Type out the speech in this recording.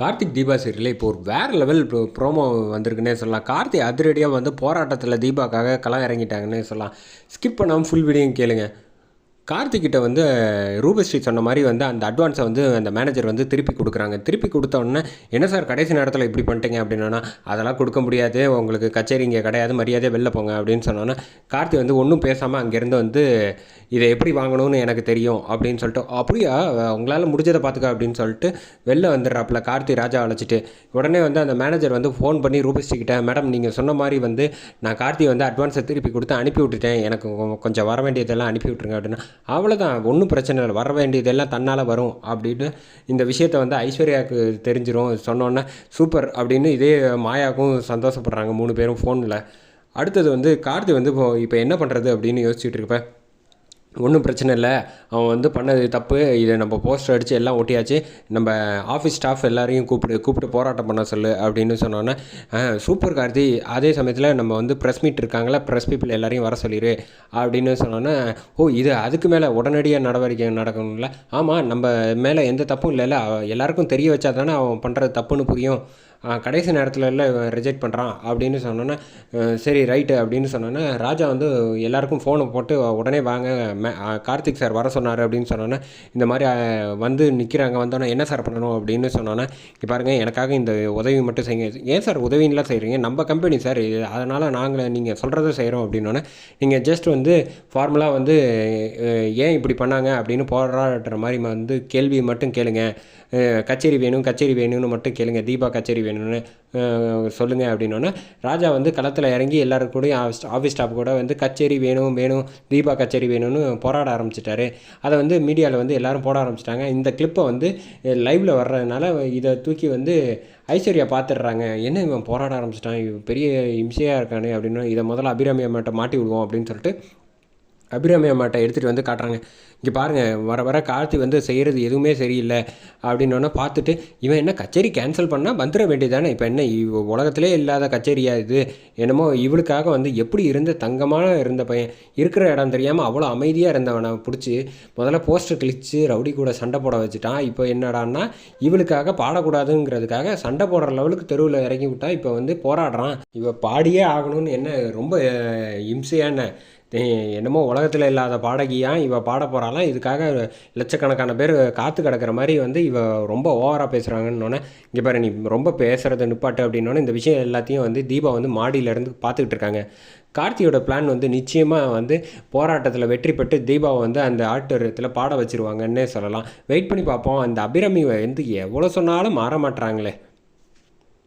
கார்த்திக் தீபா சீரியலில் இப்போ ஒரு வேறு லெவல் இப்போ ப்ரோமோ வந்திருக்குன்னே சொல்லலாம். கார்த்திக் அதிரடியாக வந்து போராட்டத்தில் தீபாக்காக களம் இறங்கிட்டாங்கன்னே சொல்லலாம். ஸ்கிப் பண்ணாமல் ஃபுல் வீடியோ கேளுங்கள் கார்த்திக்கிட்ட வந்து ரூபஸ்ரீ சொன்ன மாதிரி வந்து அந்த அட்வான்ஸை வந்து அந்த மேனேஜர் வந்து திருப்பி கொடுக்குறாங்க. திருப்பி கொடுத்த உடனே என்ன சார் கடைசி நேரத்தில் இப்படி பண்ணிட்டீங்க? அப்படின்னா அதெல்லாம் கொடுக்க முடியாது. உங்களுக்கு கச்சேரி இங்கே கிடையாது. மரியாதையாக வெளில போங்க. அப்படின்னு சொன்னோன்னே கார்த்தி வந்து ஒன்றும் பேசாமல் அங்கேருந்து வந்து இதை எப்படி வாங்கணும்னு எனக்கு தெரியும். அப்படின்னு சொல்லிட்டு அப்படியா? உங்களால் முடிஞ்சதை பார்த்துக்க அப்படின்னு சொல்லிட்டு வெளில வந்துடுறாப்புல. கார்த்தி ராஜா அழைச்சிட்டு உடனே வந்து அந்த மேனேஜர் வந்து ஃபோன் பண்ணி ரூபஸ்ரீ கிட்ட மேடம் நீங்கள் சொன்ன மாதிரி வந்து நான் கார்த்தி வந்து அட்வான்ஸை திருப்பி கொடுத்து அனுப்பி விட்டுட்டேன். எனக்கு கொஞ்சம் வர வேண்டியதெல்லாம் அனுப்பி விட்ருங்க அப்படின்னா அவ்வளோதான் ஒன்றும் பிரச்சனை இல்லை. வர வேண்டியதெல்லாம் தன்னால் வரும் அப்படின்ட்டு இந்த விஷயத்தை வந்து ஐஸ்வர்யாவுக்கு தெரிஞ்சிரும். சொன்னோன்னே சூப்பர் அப்படின்னு இதே மாயாவுக்கும் சந்தோஷப்படுறாங்க மூணு பேரும் ஃபோனில். அடுத்தது வந்து கார்த்தி வந்து இப்போ இப்போ என்ன பண்ணுறது அப்படின்னு யோசிச்சுட்டு இருப்பேன் ஒன்றும் பிரச்சனை இல்லை. அவன் வந்து பண்ணது தப்பு. இதை நம்ம போஸ்டர் அடித்து எல்லாம் ஒட்டியாச்சு நம்ம ஆஃபீஸ் ஸ்டாஃப் எல்லாரையும் கூப்பிடு கூப்பிட்டு போராட்டம் பண்ண சொல்லு அப்படின்னு சொன்னோன்னே சூப்பர் கார்த்தி அதே சமயத்தில் நம்ம வந்து ப்ரெஸ் மீட் இருக்காங்களே ப்ரெஸ் பீப்புள் எல்லாரையும் வர சொல்லிடு அப்படின்னு சொன்னோன்னே ஓ இது அதுக்கு மேலே உடனடியாக நடவடிக்கை நடக்கணும்ல? ஆமாம் நம்ம மேலே எந்த தப்பும் இல்லைல்ல. எல்லாருக்கும் தெரிய வச்சா தானே அவன் பண்ணுறது தப்புன்னு புரியும். கடைசி நேரத்தில் எல்லாம் ரிஜெக்ட் பண்ணுறான் அப்படின்னு சொன்னோன்னே சரி ரைட்டு அப்படின்னு சொன்னோன்னே ராஜா வந்து எல்லாருக்கும் ஃபோனை போட்டு உடனே வாங்க கார்த்திக் சார் வர சொன்னார் அப்படின்னு சொன்னோன்னே இந்த மாதிரி வந்து நிற்கிறாங்க வந்தோன்னே என்ன சார் பண்ணணும் அப்படின்னு சொன்னோன்னே இப்போ பாருங்கள் எனக்காக இந்த உதவி மட்டும் செய்யுங்க. ஏன் சார் உதவின்லாம் செய்கிறீங்க நம்ம கம்பெனி சார் இது அதனால் நாங்கள் நீங்கள் சொல்கிறத செய்கிறோம் அப்படின்னோன்னே நீங்கள் ஜஸ்ட் வந்து ஃபார்முலாக வந்து ஏன் இப்படி பண்ணாங்க அப்படின்னு போராடுற மாதிரி வந்து கேள்வி மட்டும் கேளுங்க. கச்சேரி வேணும் கச்சேரி வேணும்னு மட்டும் கேளுங்க. தீபா கச்சேரி வேணும்னு. சொல்லுங்கள் சொல்லுங்க அப்படின்னோடனே ராஜா வந்து களத்தில் இறங்கி எல்லாரும் கூடயும் ஆஃபீஸ் ஸ்டாஃப் கூட வந்து கச்சேரி வேணும் வேணும் தீபா கச்சேரி வேணும்னு போராட ஆரம்பிச்சிட்டாரு. அதை வந்து மீடியாவில் வந்து எல்லாரும் போட ஆரம்பிச்சிட்டாங்க. இந்த கிளிப்பை வந்து லைவில் வர்றதுனால இதை தூக்கி வந்து ஐஸ்வர்யா பார்த்துடுறாங்க என்ன இவன் போராட ஆரம்பிச்சிட்டான்? இவன் பெரிய இம்சையாக இருக்கானே அப்படின்னு இதை முதல்ல அபிராமி அம்மாட்ட மாட்டி விடுவோம் அப்படின்னு சொல்லிட்டு அபிராமி அம்மாட்ட எடுத்துகிட்டு வந்து காட்டுறாங்க. இங்கே பாருங்கள் வர வர கார்த்தி வந்து செய்கிறது எதுவுமே சரியில்லை அப்படின்னோடனே பார்த்துட்டு இவன் என்ன கச்சேரி கேன்சல் பண்ணால் வந்துட வேண்டியதானே இப்போ என்ன இவ உலகத்திலே இல்லாத கச்சேரியா இது? என்னமோ இவளுக்காக வந்து எப்படி இருந்த தங்கமான இருந்த பையன்? இருக்கிற இடம் தெரியாமல் அவ்வளோ அமைதியாக இருந்தவனை பிடிச்சி முதல்ல போஸ்டர் கிழிச்சு ரவுடி கூட சண்டை போட வச்சுட்டான். இப்போ என்னடான்னா இவளுக்காக பாடக்கூடாதுங்கிறதுக்காக சண்டை போடுற லெவலுக்கு தெருவில் இறங்கி விட்டா இப்போ வந்து போராடுறான். இவ பாடியே ஆகணும்னு என்ன ரொம்ப இம்சையான என்னமோ உலகத்தில் இல்லாத பாடகியா இவள் பாட போகிறாலாம் இதுக்காக லட்சக்கணக்கான பேர் காத்து கிடக்கிற மாதிரி வந்து இவ ரொம்ப ஓவராக பேசுகிறாங்கன்னொன்னே இங்கே பாரு நீ ரொம்ப பேசுகிறத நிப்பாட்டு அப்படின்னோடனே இந்த விஷயம் எல்லாத்தையும் வந்து தீபா வந்து மாடியிலேருந்து பார்த்துக்கிட்டு இருக்காங்க. கார்த்தியோட பிளான் வந்து நிச்சயமாக வந்து போராட்டத்தில் வெற்றி பெற்று தீபாவை வந்து அந்த ஆட்டோரியத்தில் பாட வச்சிருவாங்கன்னே சொல்லலாம். வெயிட் பண்ணி பார்ப்போம். அந்த அபிரமி வந்து எவ்வளோ சொன்னாலும் மாற மாட்டுறாங்களே